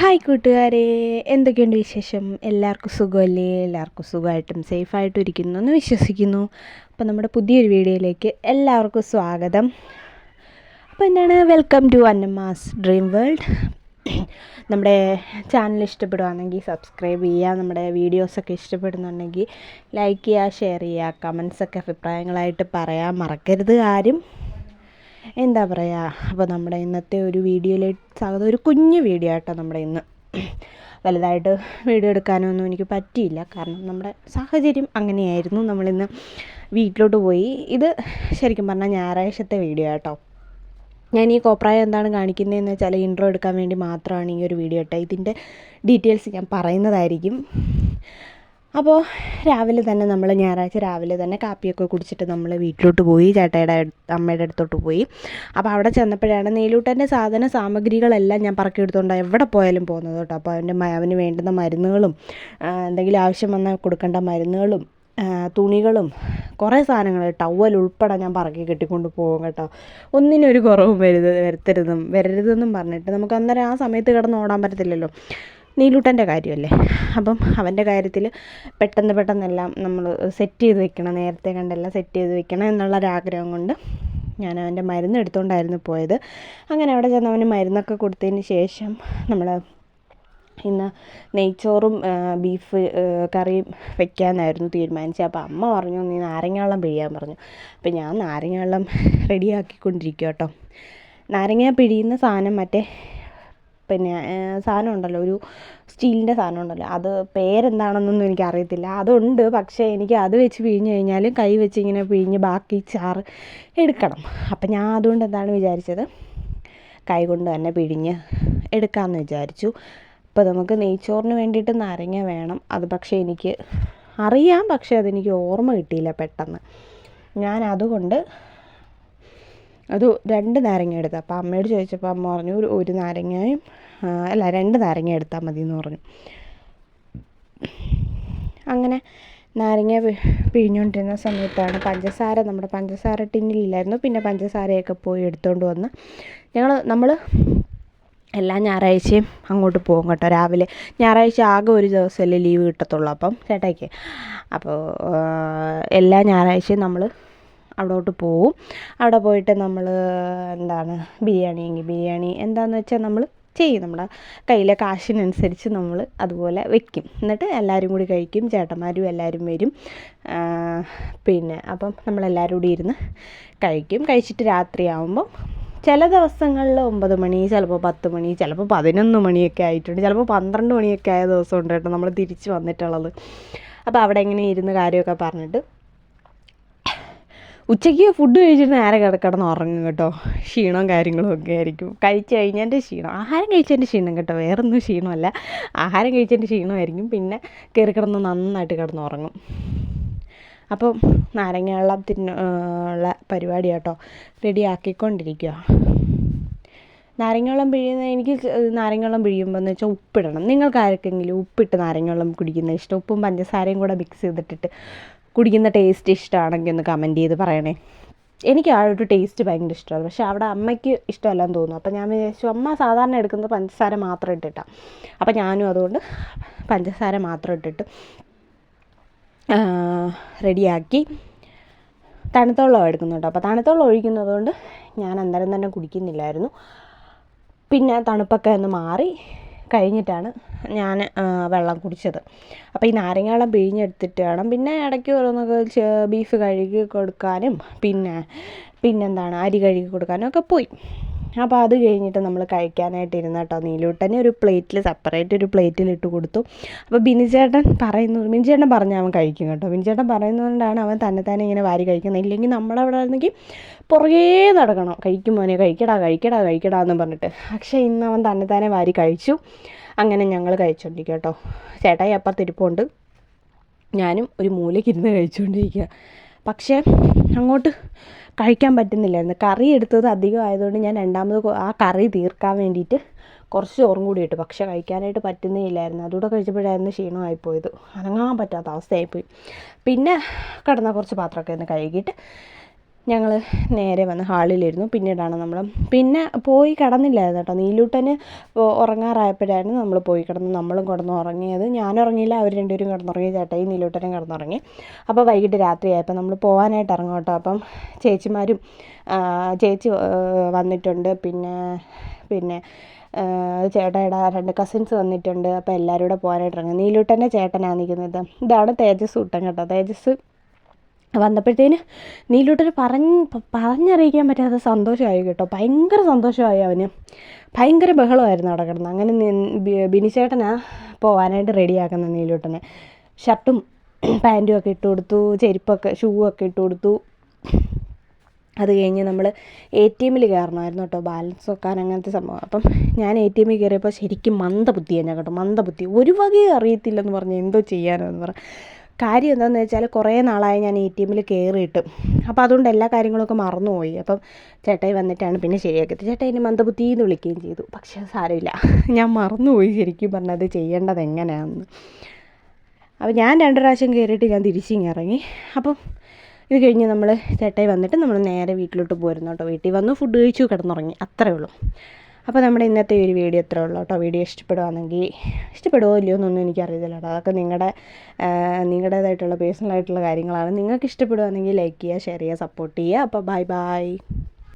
Hi കൂട്ടുകാരെ. എന്തൊക്കെയുണ്ട് വിശേഷം? എല്ലാവർക്കും സുഖമല്ലേ? എല്ലാവർക്കും സുഖമായിട്ടും സേഫായിട്ടും ഇരിക്കുന്നു എന്ന് വിശ്വസിക്കുന്നു. അപ്പോൾ നമ്മുടെ പുതിയൊരു വീഡിയോയിലേക്ക് എല്ലാവർക്കും സ്വാഗതം. അപ്പോൾ എന്താണ്? Welcome to Annamma's dream world നമ്മുടെ ചാനൽ ഇഷ്ടപ്പെടുകയാണെങ്കിൽ സബ്സ്ക്രൈബ് ചെയ്യുക നമ്മുടെ വീഡിയോസൊക്കെ ഇഷ്ടപ്പെടുന്നുണ്ടെങ്കിൽ ലൈക്ക് ചെയ്യുക ഷെയർ ചെയ്യുക കമൻസൊക്കെ അഭിപ്രായങ്ങളായിട്ട് പറയാൻ മറക്കരുത് ആരും. എന്താ പറയുക അപ്പോൾ നമ്മുടെ ഇന്നത്തെ ഒരു വീഡിയോയിലേക്ക് സ്വാഗതം ഒരു കുഞ്ഞു വീഡിയോ ആട്ടോ നമ്മുടെ ഇന്ന്. വലുതായിട്ട് വീഡിയോ എടുക്കാനൊന്നും എനിക്ക് പറ്റിയില്ല. കാരണം നമ്മുടെ സാഹചര്യം അങ്ങനെയായിരുന്നു. നമ്മളിന്ന് വീട്ടിലോട്ട് പോയി. ഇത് ശരിക്കും പറഞ്ഞാൽ ഞായറാഴ്ചത്തെ വീഡിയോ ആട്ടോ. ഞാൻ ഈ കോപ്രായം എന്താണ് കാണിക്കുന്നതെന്ന് വെച്ചാൽ ഇൻട്രോ എടുക്കാൻ വേണ്ടി മാത്രമാണ് ഈ ഒരു വീഡിയോ കേട്ടോ ഇതിന്റെ ഡീറ്റെയിൽസ് ഞാൻ പറയുന്നതായിരിക്കും. അപ്പോൾ രാവിലെ തന്നെ നമ്മൾ ഞായറാഴ്ച രാവിലെ തന്നെ കാപ്പിയൊക്കെ കുടിച്ചിട്ട് നമ്മൾ വീട്ടിലോട്ട് പോയി ചേട്ടയുടെ അമ്മയുടെ അടുത്തോട്ട് പോയി. അപ്പോൾ അവിടെ ചെന്നപ്പോഴാണ് നീലൂട്ടന്റെ സാധന സാമഗ്രികളെല്ലാം ഞാൻ പറക്കിയെടുത്തുകൊണ്ട് എവിടെ പോയാലും പോകുന്നത് കേട്ടോ. അപ്പോൾ അവന്റെ അവന് വേണ്ടുന്ന മരുന്നുകളും എന്തെങ്കിലും ആവശ്യം വന്നാൽ കൊടുക്കേണ്ട മരുന്നുകളും തുണികളും കുറേ സാധനങ്ങൾ ടവൽ ഉൾപ്പെടെ ഞാൻ പറക്കി കെട്ടിക്കൊണ്ട് പോകും കേട്ടോ. ഒന്നിനൊരു കുറവും വരുത് വരുത്തരുതെന്നും വരരുതെന്നും പറഞ്ഞിട്ട് നമുക്ക് അന്നേരം ആ സമയത്ത് കിടന്ന് ഓടാൻ പറ്റത്തില്ലല്ലോ. നീലൂട്ടന്റെ കാര്യമല്ലേ? അപ്പം അവന്റെ കാര്യത്തിൽ പെട്ടെന്ന് പെട്ടെന്നെല്ലാം നമ്മൾ സെറ്റ് ചെയ്ത് വെക്കണം. നേരത്തെ കണ്ടെല്ലാം സെറ്റ് ചെയ്ത് വെക്കണം എന്നുള്ളൊരാഗ്രഹം കൊണ്ട് ഞാൻ അവന്റെ മരുന്ന് എടുത്തുകൊണ്ടായിരുന്നു പോയത്. അങ്ങനെ അവിടെ ചെന്ന് അവന് മരുന്നൊക്കെ കൊടുത്തതിന് ശേഷം നമ്മൾ ഇന്ന് നെയ്ച്ചോറും ബീഫ് കറിയും വെക്കാനായിരുന്നു തീരുമാനിച്ചത്. അപ്പോൾ അമ്മ പറഞ്ഞു നീ നാരങ്ങാവെള്ളം പിഴിയാൻ പറഞ്ഞു. അപ്പോൾ ഞാൻ നാരങ്ങാവെള്ളം റെഡിയാക്കിക്കൊണ്ടിരിക്കുക കേട്ടോ നാരങ്ങ പിഴിയുന്ന സാധനം മറ്റേ പിന്നെ സാധനം ഉണ്ടല്ലോ ഒരു സ്റ്റീലിന്റെ സാധനം ഉണ്ടല്ലോ അത് പേരെന്താണെന്നൊന്നും എനിക്കറിയത്തില്ല. അതുണ്ട് പക്ഷേ എനിക്ക് അത് വെച്ച് പിഴിഞ്ഞ് കഴിഞ്ഞാൽ കൈ വെച്ച് ഇങ്ങനെ പിഴിഞ്ഞ് ബാക്കി ചാറ് എടുക്കണം. അപ്പം ഞാൻ അതുകൊണ്ട് എന്താണ് വിചാരിച്ചത്? കൈ കൊണ്ട് തന്നെ പിഴിഞ്ഞ് എടുക്കാമെന്ന് വിചാരിച്ചു. അപ്പോൾ നമുക്ക് നെയ്ച്ചോറിന് വേണ്ടിയിട്ട് നാരങ്ങ വേണം. അത് പക്ഷേ എനിക്ക് അറിയാം പക്ഷേ അതെനിക്ക് ഓർമ്മ കിട്ടിയില്ല പെട്ടെന്ന്. ഞാൻ അതുകൊണ്ട് അത് രണ്ട് നാരങ്ങ എടുത്തു. അപ്പോൾ അമ്മയോട് ചോദിച്ചപ്പോൾ അമ്മ പറഞ്ഞു ഒരു ഒരു നാരങ്ങയും അല്ല രണ്ട് നാരങ്ങ എടുത്താൽ മതി എന്ന് പറഞ്ഞു. അങ്ങനെ നാരങ്ങ പിഴിഞ്ഞുകൊണ്ടിരുന്ന സമയത്താണ് പഞ്ചസാര നമ്മുടെ പഞ്ചസാര ടിന്നിലില്ലായിരുന്നു പിന്നെ പഞ്ചസാരയൊക്കെ പോയി എടുത്തുകൊണ്ട് വന്ന് ഞങ്ങൾ നമ്മൾ എല്ലാ ഞായറാഴ്ചയും അങ്ങോട്ട് പോകും കേട്ടോ രാവിലെ. ഞായറാഴ്ച ആകെ ഒരു ദിവസമല്ലേ ലീവ് കിട്ടത്തുള്ളൂ അപ്പം ചേട്ടായിക്ക്. അപ്പോൾ എല്ലാ ഞായറാഴ്ചയും നമ്മൾ അവിടോട്ട് പോവും. അവിടെ പോയിട്ട് നമ്മൾ എന്താണ് ബിരിയാണി എങ്കിൽ ബിരിയാണി എന്താണെന്ന് വെച്ചാൽ നമ്മൾ ചെയ്യും. നമ്മുടെ കയ്യിലെ കാശിനനുസരിച്ച് നമ്മൾ അതുപോലെ വെക്കും. എന്നിട്ട് എല്ലാവരും കൂടി കഴിക്കും. ചേട്ടന്മാരും എല്ലാവരും വരും. പിന്നെ അപ്പം നമ്മളെല്ലാവരും കൂടി ഇരുന്ന് കഴിക്കും. കഴിച്ചിട്ട് രാത്രിയാവുമ്പം ചില ദിവസങ്ങളിൽ ഒമ്പത് മണി ചിലപ്പോൾ പത്ത് മണി ചിലപ്പോൾ പതിനൊന്ന് മണിയൊക്കെ ആയിട്ടുണ്ട്. ചിലപ്പോൾ പന്ത്രണ്ട് മണിയൊക്കെ ആയ ദിവസം ഉണ്ട് കേട്ടോ നമ്മൾ തിരിച്ച് വന്നിട്ടുള്ളത്. അപ്പോൾ അവിടെ ഇങ്ങനെ ഇരുന്ന് കാര്യമൊക്കെ പറഞ്ഞിട്ട് ഉച്ചയ്ക്ക് ഫുഡ് കഴിച്ചിട്ട് നേരെ കിടന്ന് ഉറങ്ങും കേട്ടോ? ക്ഷീണവും കാര്യങ്ങളും ഒക്കെ ആയിരിക്കും. കഴിച്ച് കഴിഞ്ഞതിന്റെ ക്ഷീണം. ആഹാരം കഴിച്ചതിന്റെ ക്ഷീണം കേട്ടോ. വേറൊന്നും ക്ഷീണമല്ല. ആഹാരം കഴിച്ചതിന്റെ ക്ഷീണമായിരിക്കും. പിന്നെ കയറി കിടന്ന് നന്നായിട്ട് കിടന്ന് ഉറങ്ങും അപ്പം നാരങ്ങ വെള്ളത്തിന് ഉള്ള പരിപാടി കേട്ടോ. റെഡി ആക്കിക്കൊണ്ടിരിക്കുക നാരങ്ങവെള്ളം പിഴിയുന്ന എനിക്ക് നാരങ്ങവെള്ളം പിഴിയുമ്പോൾ എന്ന് വെച്ചാൽ ഉപ്പിടണം. നിങ്ങൾക്ക് ആർക്കെങ്കിലും ഉപ്പിട്ട് നാരങ്ങവെള്ളം കുടിക്കുന്ന ഇഷ്ടം. ഉപ്പും പഞ്ചസാരയും കൂടെ മിക്സ് ചെയ്തിട്ടിട്ട് കുടിക്കുന്ന ടേസ്റ്റ് ഇഷ്ടമാണെങ്കിൽ ഒന്ന് കമന്റ് ചെയ്ത് പറയണേ. എനിക്ക് ആ ഒരു ടേസ്റ്റ് ഭയങ്കര ഇഷ്ടമാണ് പക്ഷേ അവിടെ അമ്മയ്ക്ക് ഇഷ്ടമല്ലെന്ന് തോന്നുന്നു. അപ്പോൾ ഞാൻ വിചാരിച്ചു അമ്മ സാധാരണ എടുക്കുന്നത് പഞ്ചസാര മാത്രം ഇട്ടിട്ടാണ് അപ്പോൾ ഞാനും അതുകൊണ്ട് പഞ്ചസാര മാത്രം ഇട്ടിട്ട് റെഡിയാക്കി തണുത്തോളം വെള്ളം അപ്പോൾ തണുത്ത വെള്ളം ഒഴിക്കുന്നത് കൊണ്ട് ഞാൻ അന്നേരം തന്നെ കുടിക്കുന്നില്ലായിരുന്നു. പിന്നെ തണുപ്പൊക്കെ ഒന്ന് മാറി കഴിഞ്ഞിട്ടാണ് ഞാൻ വെള്ളം കുടിച്ചത്. അപ്പോൾ ഈ നാരങ്ങ വെള്ളം പിഴിഞ്ഞെടുത്തിട്ട് വേണം. പിന്നെ ഇടയ്ക്ക് ഓരോന്നൊക്കെ ബീഫ് കഴുകി കൊടുക്കാനും പിന്നെ പിന്നെന്താണ് അരി കഴുകി കൊടുക്കാനും ഒക്കെ പോയി. അപ്പോൾ അത് കഴിഞ്ഞിട്ട് നമ്മൾ കഴിക്കാനായിട്ട് ഇരുന്ന കേട്ടോ നീലൂട്ടനെ ഒരു പ്ലേറ്റിൽ സെപ്പറേറ്റ് ഒരു പ്ലേറ്റിൽ ഇട്ട് കൊടുത്തു. അപ്പോൾ ബിനിചേട്ടൻ പറയുന്നു ബിനിചേട്ടൻ പറഞ്ഞാൽ അവൻ കഴിക്കും കേട്ടോ. ബിനിചേട്ടൻ പറയുന്നതുകൊണ്ടാണ് അവൻ തന്നെ തന്നെ ഇങ്ങനെ വാരി കഴിക്കുന്നത്. ഇല്ലെങ്കിൽ നമ്മളവിടെ ആയിരുന്നെങ്കിൽ പുറകേ നടക്കണം. കഴിക്കും മോനെ കഴിക്കടാ കഴിക്കടാ കഴിക്കടാ എന്ന് പറഞ്ഞിട്ട്. പക്ഷേ ഇന്ന് അവൻ തന്നെ തന്നെ വാരി കഴിച്ചു. അങ്ങനെ ഞങ്ങൾ കഴിച്ചുകൊണ്ടിരിക്കുക കേട്ടോ. ചേട്ടായി അപ്പുറത്തിരിപ്പുണ്ട് ഞാനും ഒരു മൂലയ്ക്ക് ഇരുന്ന് കഴിച്ചുകൊണ്ടിരിക്കുക പക്ഷേ അങ്ങോട്ട് കഴിക്കാൻ പറ്റുന്നില്ലായിരുന്നു. കറി എടുത്തത് അധികം ആയതുകൊണ്ട് ഞാൻ രണ്ടാമത് ആ കറി തീർക്കാൻ വേണ്ടിയിട്ട് കുറച്ച് ചോറും കൂടി ഇട്ടു. പക്ഷേ കഴിക്കാനായിട്ട് പറ്റുന്നേ ഇല്ലായിരുന്നു അതുകൂടെ കഴിച്ചപ്പോഴായിരുന്നു ക്ഷീണമായിപ്പോയത്. അനങ്ങാൻ പറ്റാത്ത അവസ്ഥയായിപ്പോയി. പിന്നെ കിടന്ന കുറച്ച് പാത്രമൊക്കെ ഒന്ന് കഴുകിയിട്ട് ഞങ്ങൾ നേരെ വന്ന് ഹാളിലിരുന്നു. പിന്നീടാണ് നമ്മൾ പിന്നെ പോയി കിടന്നില്ലായിരുന്നു കേട്ടോ. നീലൂട്ടന് ഉറങ്ങാറായപ്പോഴായിരുന്നു നമ്മൾ പോയി കിടന്ന് നമ്മളും കിടന്ന് ഉറങ്ങിയത്. ഞാൻ ഉറങ്ങിയില്ല അവർ രണ്ടുപേരും കിടന്നുറങ്ങി ചേട്ടായി നീലൂട്ടനും കിടന്നുറങ്ങി. അപ്പോൾ വൈകിട്ട് രാത്രിയായപ്പോൾ നമ്മൾ പോകാനായിട്ട് ഇറങ്ങും കേട്ടോ. അപ്പം ചേച്ചിമാരും ചേച്ചി വന്നിട്ടുണ്ട്. പിന്നെ പിന്നെ ചേട്ടയുടെ രണ്ട് കസിൻസ് വന്നിട്ടുണ്ട്. അപ്പോൾ എല്ലാവരും കൂടെ പോകാനായിട്ട് ഇറങ്ങും. നീലൂട്ടന്റെ ചേട്ടനാണ് നിൽക്കുന്നത് ഇതാണ് തേജസ് കൂട്ടൻ കേട്ടോ. തേജസ് വന്നപ്പോഴത്തേന് നീലൂട്ടന് പറഞ്ഞ് പറഞ്ഞറിയിക്കാൻ പറ്റാത്ത സന്തോഷമായി കേട്ടോ. ഭയങ്കര സന്തോഷമായി അവന്. ഭയങ്കര ബഹളമായിരുന്നു അവിടെ കിടന്ന്. അങ്ങനെ ബിനിച്ചേട്ടനാ പോവാനായിട്ട് റെഡിയാക്കുന്നത് നീലൂട്ടനെ. ഷർട്ടും പാന്റും ഒക്കെ ഇട്ട് കൊടുത്തു ചെരുപ്പൊക്കെ ഷൂ ഒക്കെ ഇട്ട് കൊടുത്തു. അത് കഴിഞ്ഞ് നമ്മൾ എ ടി എമ്മിൽ കയറണമായിരുന്നു കേട്ടോ. ബാലൻസ് വെക്കാൻ അങ്ങനത്തെ സംഭവം. അപ്പം ഞാൻ എ ടി എമ്മിൽ കയറിയപ്പോൾ ശരിക്കും മന്ദബുദ്ധിയാണ് കേട്ടോ. മന്ദബുദ്ധി. ഒരു വകയും അറിയത്തില്ലെന്ന് പറഞ്ഞ് എന്തോ ചെയ്യാനെന്ന് പറ. കാര്യം എന്താണെന്ന് വെച്ചാൽ കുറേ നാളായി ഞാൻ എ ടി എമ്മിൽ കയറിയിട്ട് അപ്പോൾ അതുകൊണ്ട് എല്ലാ കാര്യങ്ങളൊക്കെ മറന്നുപോയി. അപ്പം ചേട്ടായി വന്നിട്ടാണ് പിന്നെ ശരിയാക്കിയത്. ചേട്ടായി എന്നെ മന്ദബുദ്ധി എന്ന് വിളിക്കുകയും ചെയ്തു. പക്ഷേ സാരമില്ല. ഞാൻ മറന്നുപോയി ശരിക്കും പറഞ്ഞത് ചെയ്യേണ്ടത് എങ്ങനെയാണെന്ന് അപ്പോൾ ഞാൻ രണ്ട് പ്രാവശ്യം കയറിയിട്ട് ഞാൻ തിരിച്ചു ഇറങ്ങി. അപ്പം ഇത് കഴിഞ്ഞ് നമ്മൾ ചേട്ടായി വന്നിട്ട് നമ്മൾ നേരെ വീട്ടിലോട്ട് പോരുന്നു കേട്ടോ. വീട്ടിൽ വന്നു ഫുഡ് കഴിച്ചു കിടന്നുറങ്ങി. അത്രേ ഉള്ളൂ. അപ്പോൾ നമ്മുടെ ഇന്നത്തെ ഒരു വീഡിയോ ഇത്രേ ഉള്ളൂ കേട്ടോ. വീഡിയോ ഇഷ്ടപ്പെടുകയാണെങ്കിൽ ഇഷ്ടപ്പെടുമോ ഇല്ലയോ എന്നൊന്നും എനിക്കറിയത്തില്ല കേട്ടോ. അതൊക്കെ നിങ്ങളുടെ നിങ്ങളുടേതായിട്ടുള്ള പേഴ്സണലായിട്ടുള്ള കാര്യങ്ങളാണ്. നിങ്ങൾക്ക് ഇഷ്ടപ്പെടുകയാണെങ്കിൽ ലൈക്ക് ചെയ്യുക ഷെയർ ചെയ്യുക സപ്പോർട്ട് ചെയ്യുക. അപ്പോൾ ബൈ ബൈ